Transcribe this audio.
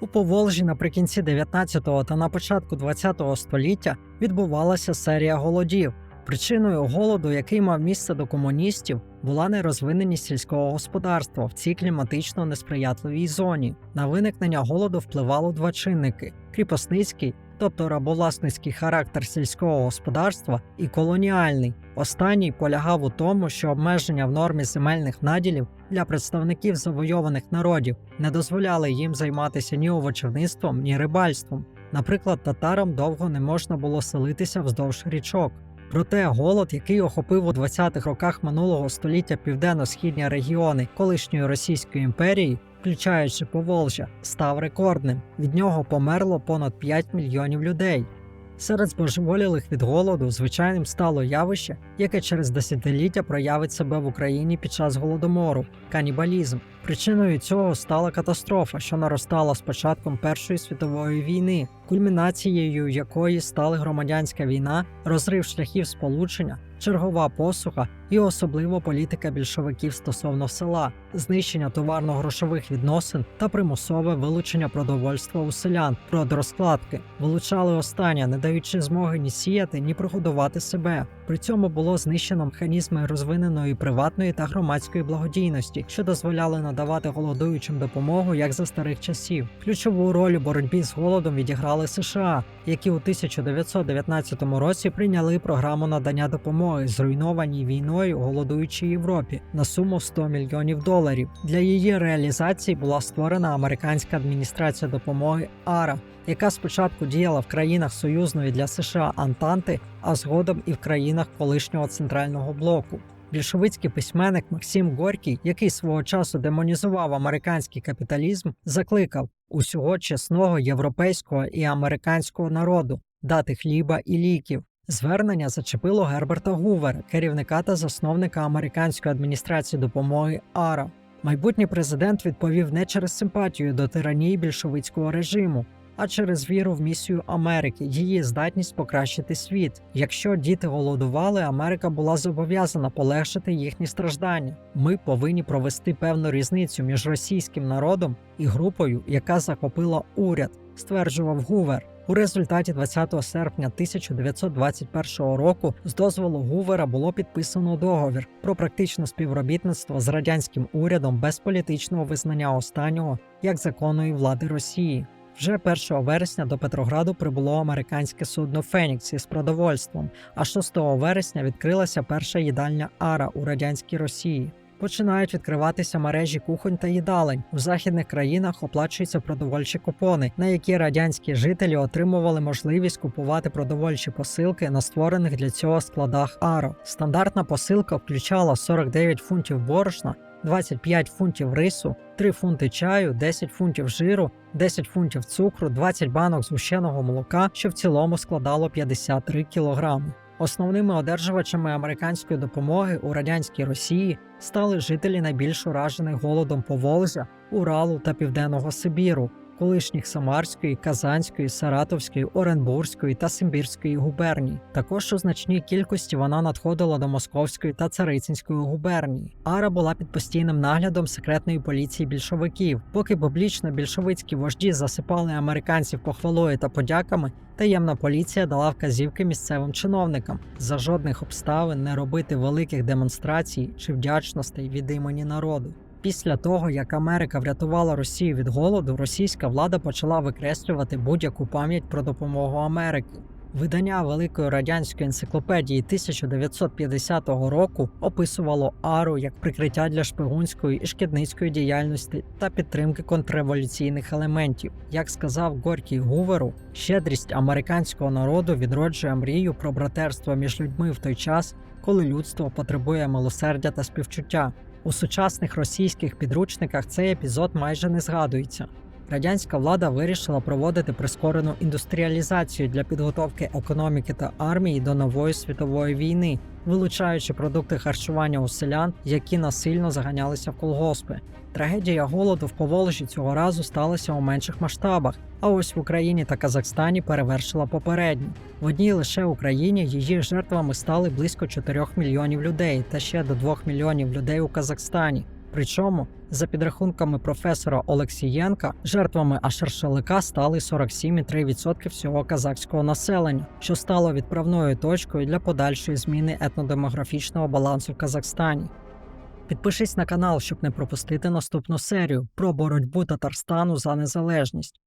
У Поволжі наприкінці 19 та на початку 20 століття відбувалася серія голодів. Причиною голоду, який мав місце до комуністів, була нерозвиненість сільського господарства в цій кліматично несприятливій зоні. На виникнення голоду впливало два чинники: кріпосницький, тобто рабовласницький характер сільського господарства, і колоніальний. Останній полягав у тому, що обмеження в нормі земельних наділів для представників завойованих народів не дозволяли їм займатися ні овочівництвом, ні рибальством. Наприклад, татарам довго не можна було селитися вздовж річок. Проте голод, який охопив у 20-х роках минулого століття південно-східні регіони колишньої Російської імперії, включаючи Поволжя, став рекордним. Від нього померло понад 5 мільйонів людей. Серед збожеволілих від голоду звичайним стало явище, яке через десятиліття проявить себе в Україні під час голодомору канібалізм. Причиною цього стала катастрофа, що наростала з початком Першої світової війни, кульмінацією якої стали громадянська війна, розрив шляхів сполучення, чергова посуха і особливо політика більшовиків стосовно села, знищення товарно-грошових відносин та примусове вилучення продовольства у селян, розкладки. Вилучали останнє, не даючи змоги ні сіяти, ні прогодувати себе. При цьому було знищено механізми розвиненої приватної та громадської благодійності, що дозволяли надавати голодуючим допомогу як за старих часів. Ключову роль у боротьбі з голодом відіграли США, які у 1919 році прийняли програму надання допомоги зруйнованій війною голодуючій Європі на суму 100 мільйонів доларів. Для її реалізації була створена американська адміністрація допомоги АРА, яка спочатку діяла в країнах союзної для США Антанти, а згодом і в країнах колишнього центрального блоку. Більшовицький письменник Максим Горький, який свого часу демонізував американський капіталізм, закликав усього чесного європейського і американського народу дати хліба і ліків. Звернення зачепило Герберта Гувера, керівника та засновника американської адміністрації допомоги АРА. Майбутній президент відповів не через симпатію до тиранії більшовицького режиму, а через віру в місію Америки, її здатність покращити світ. Якщо діти голодували, Америка була зобов'язана полегшити їхні страждання. Ми повинні провести певну різницю між російським народом і групою, яка захопила уряд, стверджував Гувер. У результаті 20 серпня 1921 року з дозволу Гувера було підписано договір про практичне співробітництво з радянським урядом без політичного визнання останнього як законної влади Росії. Вже 1 вересня до Петрограду прибуло американське судно Фенікс із продовольством, а 6 вересня відкрилася перша їдальня Ара у радянській Росії. Починають відкриватися мережі кухонь та їдалень. У західних країнах оплачуються продовольчі купони, на які радянські жителі отримували можливість купувати продовольчі посилки на створених для цього складах Аро. Стандартна посилка включала 49 фунтів борошна, 25 фунтів рису, 3 фунти чаю, 10 фунтів жиру, 10 фунтів цукру, 20 банок згущеного молока, що в цілому складало 53 кілограми. Основними одержувачами американської допомоги у радянській Росії стали жителі найбільш уражених голодом Поволжя, Уралу та Південного Сибіру, колишніх Самарської, Казанської, Саратовської, Оренбурзької та Симбірської губерній. Також у значній кількості вона надходила до Московської та Царицинської губернії. Ара була під постійним наглядом секретної поліції більшовиків. Поки публічно більшовицькі вожді засипали американців похвалою та подяками. Таємна поліція дала вказівки місцевим чиновникам за жодних обставин не робити великих демонстрацій чи вдячностей від імені народу. Після того, як Америка врятувала Росію від голоду, російська влада почала викреслювати будь-яку пам'ять про допомогу Америки. Видання Великої радянської енциклопедії 1950 року описувало Ару як прикриття для шпигунської і шкідницької діяльності та підтримки контрреволюційних елементів. Як сказав Горький Гуверу, щедрість американського народу відроджує мрію про братерство між людьми в той час, коли людство потребує милосердя та співчуття. У сучасних російських підручниках цей епізод майже не згадується. Радянська влада вирішила проводити прискорену індустріалізацію для підготовки економіки та армії до нової світової війни, вилучаючи продукти харчування у селян, які насильно заганялися в колгоспи. Трагедія голоду в Поволжі цього разу сталася у менших масштабах, а ось в Україні та Казахстані перевершила попередню. В одній лише Україні її жертвами стали близько 4 мільйонів людей та ще до 2 мільйонів людей у Казахстані. Причому, за підрахунками професора Олексієнка, жертвами Ашаршалика стали 47,3% всього казахського населення, що стало відправною точкою для подальшої зміни етнодемографічного балансу в Казахстані. Підпишись на канал, щоб не пропустити наступну серію про боротьбу Татарстану за незалежність.